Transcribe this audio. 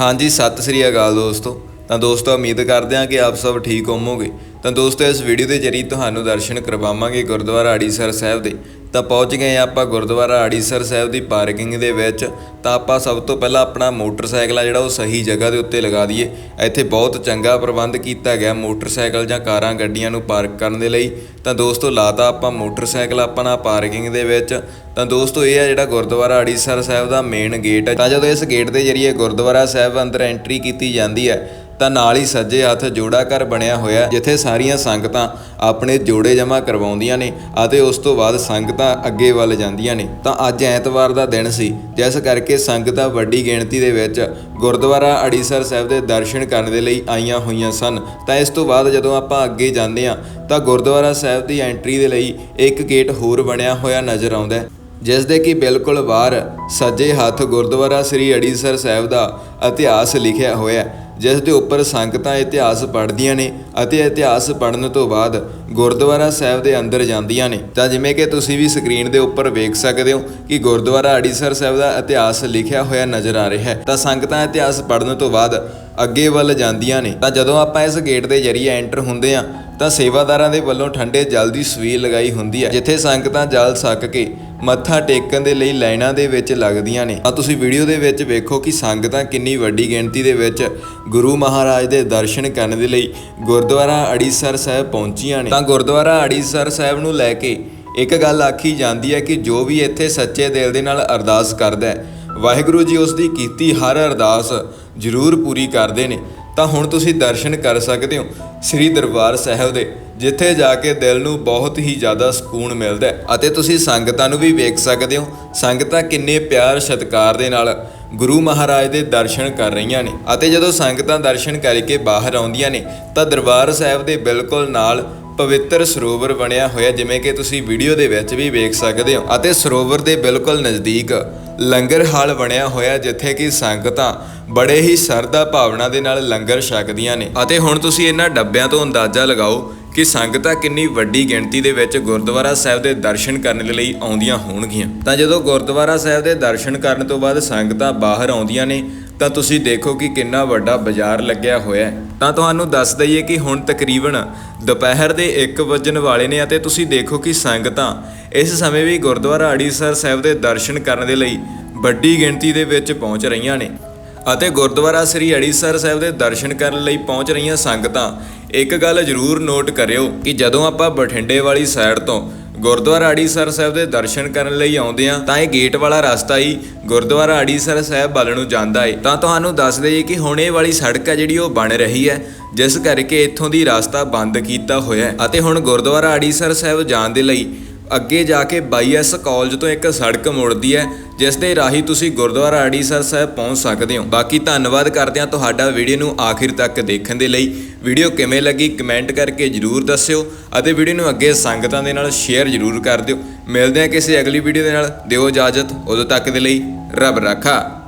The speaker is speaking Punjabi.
ਹਾਂਜੀ ਸਤਿ ਸ੍ਰੀ ਅਕਾਲ ਦੋਸਤੋ। ਤਾਂ ਦੋਸਤੋ, ਉਮੀਦ ਕਰਦੇ ਹਾਂ ਕਿ ਆਪ ਸਭ ਠੀਕ ਹੋਵੋਗੇ। ਤਾਂ ਦੋਸਤੋ, ਇਸ ਵੀਡੀਓ ਦੇ ਜ਼ਰੀਏ ਤੁਹਾਨੂੰ ਦਰਸ਼ਨ ਕਰਵਾਵਾਂਗੇ ਗੁਰਦੁਆਰਾ ਆੜੀਸਰ ਸਾਹਿਬ ਦੇ। ਤਾਂ ਪਹੁੰਚ ਗਏ ਹਾਂ ਆਪਾਂ ਗੁਰਦੁਆਰਾ ਆੜੀਸਰ ਸਾਹਿਬ ਦੀ ਪਾਰਕਿੰਗ ਦੇ ਵਿੱਚ। ਤਾਂ ਆਪਾਂ ਸਭ ਤੋਂ ਪਹਿਲਾਂ ਆਪਣਾ ਮੋਟਰਸਾਈਕਲ ਆ ਜਿਹੜਾ ਉਹ ਸਹੀ ਜਗ੍ਹਾ ਦੇ ਉੱਤੇ ਲਗਾ ਦਈਏ। ਇੱਥੇ ਬਹੁਤ ਚੰਗਾ ਪ੍ਰਬੰਧ ਕੀਤਾ ਗਿਆ ਮੋਟਰਸਾਈਕਲ ਜਾਂ ਕਾਰਾਂ, ਗੱਡੀਆਂ ਨੂੰ ਪਾਰਕ ਕਰਨ ਦੇ ਲਈ। ਤਾਂ ਦੋਸਤੋ, ਲਾਤਾ ਆਪਾਂ ਮੋਟਰਸਾਈਕਲ ਆਪਣਾ ਪਾਰਕਿੰਗ ਦੇ ਵਿੱਚ। ਤਾਂ ਦੋਸਤੋ, ਇਹ ਆ ਜਿਹੜਾ ਗੁਰਦੁਆਰਾ ਆੜੀਸਰ ਸਾਹਿਬ ਦਾ ਮੇਨ ਗੇਟ ਹੈ ਤਾਂ ਜਦੋਂ ਇਸ ਗੇਟ ਦੇ ਜ਼ਰੀਏ ਗੁਰਦੁਆਰਾ ਸਾਹਿਬ ਅੰਦਰ ਐਂਟਰੀ ਕੀਤੀ ਜਾਂਦੀ ਹੈ ਤਾਂ ਨਾਲ ਹੀ ਸੱਜੇ ਹੱਥ ਜੋੜਾ ਘਰ ਬਣਿਆ ਹੋਇਆ, ਜਿੱਥੇ ਸਾਰੀਆਂ ਸੰਗਤਾਂ ਆਪਣੇ ਜੋੜੇ ਜਮ੍ਹਾਂ ਕਰਵਾਉਂਦੀਆਂ ਨੇ ਅਤੇ ਉਸ ਤੋਂ ਬਾਅਦ ਸੰਗਤਾਂ ਅੱਗੇ ਵੱਲ ਜਾਂਦੀਆਂ ਨੇ। ਤਾਂ ਅੱਜ ਐਤਵਾਰ ਦਾ ਦਿਨ ਸੀ, ਜਿਸ ਕਰਕੇ ਸੰਗਤਾਂ ਵੱਡੀ ਗਿਣਤੀ ਦੇ ਵਿੱਚ ਗੁਰਦੁਆਰਾ ਅੜੀਸਰ ਸਾਹਿਬ ਦੇ ਦਰਸ਼ਨ ਕਰਨ ਦੇ ਲਈ ਆਈਆਂ ਹੋਈਆਂ ਸਨ। ਤਾਂ ਇਸ ਤੋਂ ਬਾਅਦ ਜਦੋਂ ਆਪਾਂ ਅੱਗੇ ਜਾਂਦੇ ਹਾਂ, ਤਾਂ ਗੁਰਦੁਆਰਾ ਸਾਹਿਬ ਦੀ ਐਂਟਰੀ ਦੇ ਲਈ ਇੱਕ ਗੇਟ ਹੋਰ ਬਣਿਆ ਹੋਇਆ ਨਜ਼ਰ ਆਉਂਦਾ ਹੈ। ਜਿਸ ਦੇ ਕਿ ਬਿਲਕੁਲ ਬਾਹਰ ਸੱਜੇ ਹੱਥ ਗੁਰਦੁਆਰਾ ਸ੍ਰੀ ਅੜੀਸਰ ਸਾਹਿਬ ਦਾ ਇਤਿਹਾਸ ਲਿਖਿਆ ਹੋਇਆ ਹੈ, ਜਿਸ ਦੇ ਉੱਪਰ ਸੰਗਤਾਂ ਇਤਿਹਾਸ ਪੜ੍ਹਦੀਆਂ ਨੇ ਅਤੇ ਇਤਿਹਾਸ ਪੜ੍ਹਨ ਤੋਂ ਬਾਅਦ ਗੁਰਦੁਆਰਾ ਸਾਹਿਬ ਦੇ ਅੰਦਰ ਜਾਂਦੀਆਂ ਨੇ। ਤਾਂ ਜਿਵੇਂ ਕਿ ਤੁਸੀਂ ਵੀ ਸਕਰੀਨ ਦੇ ਉੱਪਰ ਵੇਖ ਸਕਦੇ ਹੋ ਕਿ ਗੁਰਦੁਆਰਾ ਅੜੀਸਰ ਸਾਹਿਬ ਦਾ ਇਤਿਹਾਸ ਲਿਖਿਆ ਹੋਇਆ ਨਜ਼ਰ ਆ ਰਿਹਾ ਹੈ। ਤਾਂ ਸੰਗਤਾਂ ਇਤਿਹਾਸ ਪੜ੍ਹਨ ਤੋਂ ਬਾਅਦ ਅੱਗੇ ਵੱਲ ਜਾਂਦੀਆਂ ਨੇ। ਤਾਂ ਜਦੋਂ ਆਪਾਂ ਇਸ ਗੇਟ ਦੇ ਜ਼ਰੀਏ ਐਂਟਰ ਹੁੰਦੇ ਆ ਤਾਂ ਸੇਵਾਦਾਰਾਂ ਦੇ ਵੱਲੋਂ ਠੰਡੇ ਜਲ ਦੀ ਸਵੀਲ ਲਗਾਈ ਹੁੰਦੀ ਹੈ, ਜਿੱਥੇ ਸੰਗਤਾਂ ਜਲ ਛਕ ਕੇ ਮੱਥਾ ਟੇਕਣ ਦੇ ਲਈ ਲਾਈਨਾਂ ਦੇ ਵਿੱਚ ਲੱਗਦੀਆਂ ਨੇ। ਤਾਂ ਤੁਸੀਂ ਵੀਡੀਓ ਦੇ ਵਿੱਚ ਵੇਖੋ ਕਿ ਸੰਗਤਾਂ ਕਿੰਨੀ ਵੱਡੀ ਗਿਣਤੀ ਦੇ ਵਿੱਚ ਗੁਰੂ ਮਹਾਰਾਜ ਦੇ ਦਰਸ਼ਨ ਕਰਨ ਦੇ ਲਈ ਗੁਰਦੁਆਰਾ ਅੜੀਸਰ ਸਾਹਿਬ ਪਹੁੰਚੀਆਂ ਨੇ। ਤਾਂ ਗੁਰਦੁਆਰਾ ਅੜੀਸਰ ਸਾਹਿਬ ਨੂੰ ਲੈ ਕੇ ਇੱਕ ਗੱਲ ਆਖੀ ਜਾਂਦੀ ਹੈ ਕਿ ਜੋ ਵੀ ਇੱਥੇ ਸੱਚੇ ਦਿਲ ਦੇ ਨਾਲ ਅਰਦਾਸ ਕਰਦਾ ਹੈ, ਵਾਹਿਗੁਰੂ ਜੀ ਉਸ ਦੀ ਕੀਤੀ ਹਰ ਅਰਦਾਸ ਜ਼ਰੂਰ ਪੂਰੀ ਕਰਦੇ ਨੇ। ਤਾਂ ਹੁਣ ਤੁਸੀਂ ਦਰਸ਼ਨ ਕਰ ਸਕਦੇ ਹੋ ਸ੍ਰੀ ਦਰਬਾਰ ਸਾਹਿਬ ਦੇ ਜਿੱਥੇ ਜਾ ਕੇ ਦਿਲ ਨੂੰ ਬਹੁਤ ਹੀ ਜ਼ਿਆਦਾ ਸਕੂਨ ਮਿਲਦਾ ਹੈ। ਅਤੇ ਤੁਸੀਂ ਸੰਗਤਾਂ ਨੂੰ ਵੀ ਵੇਖ ਸਕਦੇ ਹੋ। ਸੰਗਤਾਂ ਕਿੰਨੇ ਪਿਆਰ ਸਤਿਕਾਰ ਦੇ ਨਾਲ ਗੁਰੂ ਮਹਾਰਾਜ ਦੇ ਦਰਸ਼ਨ ਕਰ ਰਹੀਆਂ ਨੇ। ਅਤੇ ਜਦੋਂ ਸੰਗਤਾਂ ਦਰਸ਼ਨ ਕਰਕੇ ਬਾਹਰ ਆਉਂਦੀਆਂ ਨੇ, ਤਾਂ ਦਰਬਾਰ ਸਾਹਿਬ ਦੇ ਬਿਲਕੁਲ ਨਾਲ ਪਵਿੱਤਰ ਸਰੋਵਰ ਬਣਿਆ ਹੋਇਆ, ਜਿਵੇਂ ਕਿ ਤੁਸੀਂ ਵੀਡੀਓ ਦੇ ਵਿੱਚ ਵੀ ਵੇਖ ਸਕਦੇ ਹੋ। ਅਤੇ ਸਰੋਵਰ ਦੇ ਬਿਲਕੁਲ ਨਜ਼ਦੀਕ ਲੰਗਰ ਹਾਲ ਬਣਿਆ ਹੋਇਆ, ਜਿੱਥੇ ਕਿ ਸੰਗਤਾਂ ਬੜੇ ਹੀ ਸਰਦਾ ਭਾਵਨਾ ਦੇ ਨਾਲ ਲੰਗਰ ਛਕਦੀਆਂ ਨੇ। ਅਤੇ ਹੁਣ ਤੁਸੀਂ ਇਹਨਾਂ ਡੱਬਿਆਂ ਤੋਂ ਅੰਦਾਜ਼ਾ ਲਗਾਓ ਕਿ ਸੰਗਤਾਂ ਕਿੰਨੀ ਵੱਡੀ ਗਿਣਤੀ ਦੇ ਵਿੱਚ ਗੁਰਦੁਆਰਾ ਸਾਹਿਬ ਦੇ ਦਰਸ਼ਨ ਕਰਨ ਦੇ ਲਈ ਆਉਂਦੀਆਂ ਹੋਣਗੀਆਂ। ਤਾਂ ਜਦੋਂ ਗੁਰਦੁਆਰਾ ਸਾਹਿਬ ਦੇ ਦਰਸ਼ਨ ਕਰਨ ਤੋਂ ਬਾਅਦ ਸੰਗਤਾਂ ਬਾਹਰ ਆਉਂਦੀਆਂ ਨੇ, ਤਾਂ ਤੁਸੀਂ ਦੇਖੋ ਕਿ ਕਿੰਨਾ ਵੱਡਾ ਬਾਜ਼ਾਰ ਲੱਗਿਆ ਹੋਇਆ ਹੈ। ਤਾਂ ਤੁਹਾਨੂੰ ਦੱਸ ਦਈਏ ਕਿ ਹੁਣ ਤਕਰੀਬਨ ਦੁਪਹਿਰ ਦੇ 1 ਵਜਣ ਵਾਲੇ ਨੇ ਅਤੇ ਤੁਸੀਂ ਦੇਖੋ ਕਿ ਸੰਗਤਾਂ ਇਸ ਸਮੇਂ ਵੀ ਗੁਰਦੁਆਰਾ ਅੜੀਸਰ ਸਾਹਿਬ ਦੇ ਦਰਸ਼ਨ ਕਰਨ ਦੇ ਲਈ ਵੱਡੀ ਗਿਣਤੀ ਦੇ ਵਿੱਚ ਪਹੁੰਚ ਰਹੀਆਂ ਨੇ। ਅਤੇ ਗੁਰਦੁਆਰਾ ਸ੍ਰੀ ਅੜੀਸਰ ਸਾਹਿਬ ਦੇ ਦਰਸ਼ਨ ਕਰਨ ਲਈ ਪਹੁੰਚ ਰਹੀਆਂ ਸੰਗਤਾਂ, ਇੱਕ ਗੱਲ ਜ਼ਰੂਰ ਨੋਟ ਕਰਿਓ ਕਿ ਜਦੋਂ ਆਪਾਂ ਬਠਿੰਡੇ ਵਾਲੀ ਸਾਈਡ ਤੋਂ ਗੁਰਦੁਆਰਾ ਅੜੀਸਰ ਸਾਹਿਬ ਦੇ ਦਰਸ਼ਨ ਕਰਨ ਲਈ ਆਉਂਦੇ ਆ ਤਾਂ ਇਹ ਗੇਟ ਵਾਲਾ ਰਸਤਾ ਹੀ ਗੁਰਦੁਆਰਾ ਅੜੀਸਰ ਸਾਹਿਬ ਵੱਲ ਨੂੰ ਜਾਂਦਾ ਏ। ਤਾਂ ਤੁਹਾਨੂੰ ਦੱਸ ਦਈਏ ਕਿ ਹੁਣ ਇਹ ਵਾਲੀ ਸੜਕ ਹੈ ਜਿਹੜੀ ਉਹ ਬਣ ਰਹੀ ਹੈ, ਜਿਸ ਕਰਕੇ ਇੱਥੋਂ ਦੀ ਰਸਤਾ ਬੰਦ ਕੀਤਾ ਹੋਇਆ ਹੈ। ਅਤੇ ਹੁਣ ਗੁਰਦੁਆਰਾ ਅੜੀਸਰ ਸਾਹਿਬ ਜਾਣ ਦੇ ਲਈ ਅੱਗੇ ਜਾ ਕੇ 22S ਕਾਲਜ ਤੋਂ ਇੱਕ ਸੜਕ ਮੁੜਦੀ ਹੈ, ਜਿਸ ਦੇ ਰਾਹੀਂ ਤੁਸੀਂ ਗੁਰਦੁਆਰਾ ਅੜੀਸਰ ਸਾਹਿਬ ਪਹੁੰਚ ਸਕਦੇ ਹੋ। ਬਾਕੀ ਧੰਨਵਾਦ ਕਰਦੇ ਹਾਂ ਤੁਹਾਡਾ ਵੀਡੀਓ ਨੂੰ ਆਖਿਰ ਤੱਕ ਦੇਖਣ ਦੇ ਲਈ। ਵੀਡੀਓ ਕਿਵੇਂ ਲੱਗੀ ਕਮੈਂਟ ਕਰਕੇ ਜਰੂਰ ਦੱਸਿਓ ਅਤੇ ਵੀਡੀਓ ਨੂੰ ਅੱਗੇ ਸੰਗਤਾਂ ਦੇ ਨਾਲ ਸ਼ੇਅਰ ਜਰੂਰ ਕਰ ਦਿਓ। ਮਿਲਦੇ ਹਾਂ ਕਿਸੇ ਅਗਲੀ ਵੀਡੀਓ ਦੇ ਨਾਲ। ਦਿਓ ਇਜਾਜ਼ਤ। ਉਦੋਂ ਤੱਕ ਦੇ ਲਈ ਰੱਬ ਰਾਖਾ।